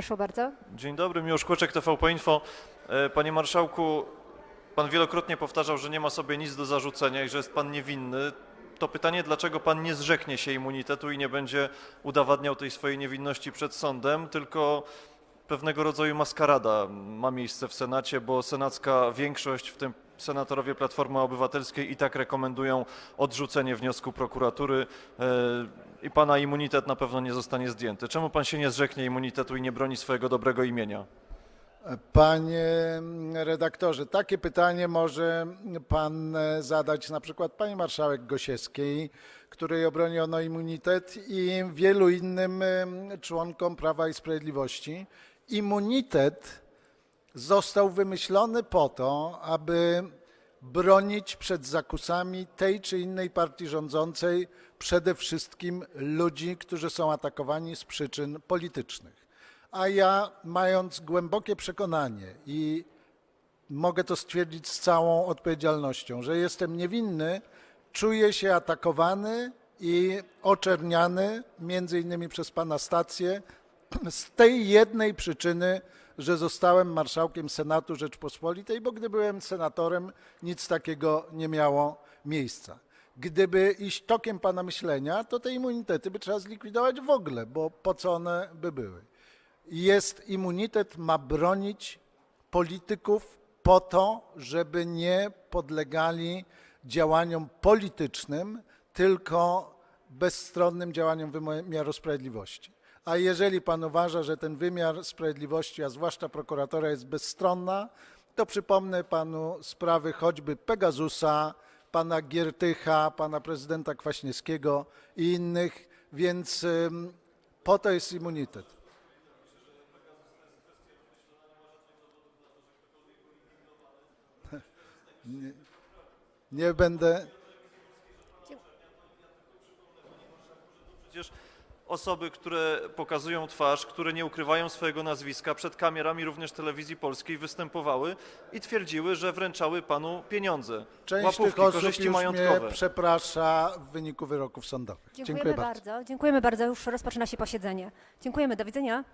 Proszę bardzo. Dzień dobry, Miłosz Kłoczek, TVP Info. E, Panie Marszałku, Pan wielokrotnie powtarzał, że nie ma sobie nic do zarzucenia i że jest Pan niewinny. To pytanie, dlaczego Pan nie zrzeknie się immunitetu i nie będzie udowadniał tej swojej niewinności przed sądem, tylko pewnego rodzaju maskarada ma miejsce w Senacie, bo senacka większość, w tym senatorowie Platformy Obywatelskiej i tak rekomendują odrzucenie wniosku prokuratury e, i Pana immunitet na pewno nie zostanie zdjęty. Czemu Pan się nie zrzeknie immunitetu i nie broni swojego dobrego imienia? Panie redaktorze, takie pytanie może pan zadać na przykład pani marszałek Gosiewskiej, której obroniono immunitet i wielu innym e, członkom Prawa i Sprawiedliwości. Immunitet został wymyślony po to, aby bronić przed zakusami tej czy innej partii rządzącej przede wszystkim ludzi, którzy są atakowani z przyczyn politycznych. A ja, mając głębokie przekonanie i mogę to stwierdzić z całą odpowiedzialnością, że jestem niewinny, czuję się atakowany i oczerniany, między innymi przez pana stację, z tej jednej przyczyny, że zostałem marszałkiem Senatu Rzeczpospolitej, bo gdy byłem senatorem, nic takiego nie miało miejsca. Gdyby iść tokiem pana myślenia, to te immunitety by trzeba zlikwidować w ogóle, bo po co one by były? Jest immunitet, ma bronić polityków po to, żeby nie podlegali działaniom politycznym, tylko bezstronnym działaniom wymiaru sprawiedliwości. A jeżeli pan uważa, że ten wymiar sprawiedliwości, a zwłaszcza prokuratora jest bezstronna, to przypomnę panu sprawy choćby Pegasusa, pana Giertycha, pana prezydenta Kwaśniewskiego i innych, więc ym, po to jest immunitet. Nie, nie będę. Przecież osoby, które pokazują twarz, które nie ukrywają swojego nazwiska, przed kamerami również telewizji polskiej występowały i twierdziły, że wręczały panu pieniądze. Część łapówki, tych osób korzyści już majątkowe. mnie przeprasza w wyniku wyroków sądowych. Dziękujemy Dziękuję bardzo. bardzo. Dziękujemy bardzo. Już rozpoczyna się posiedzenie. Dziękujemy. Do widzenia.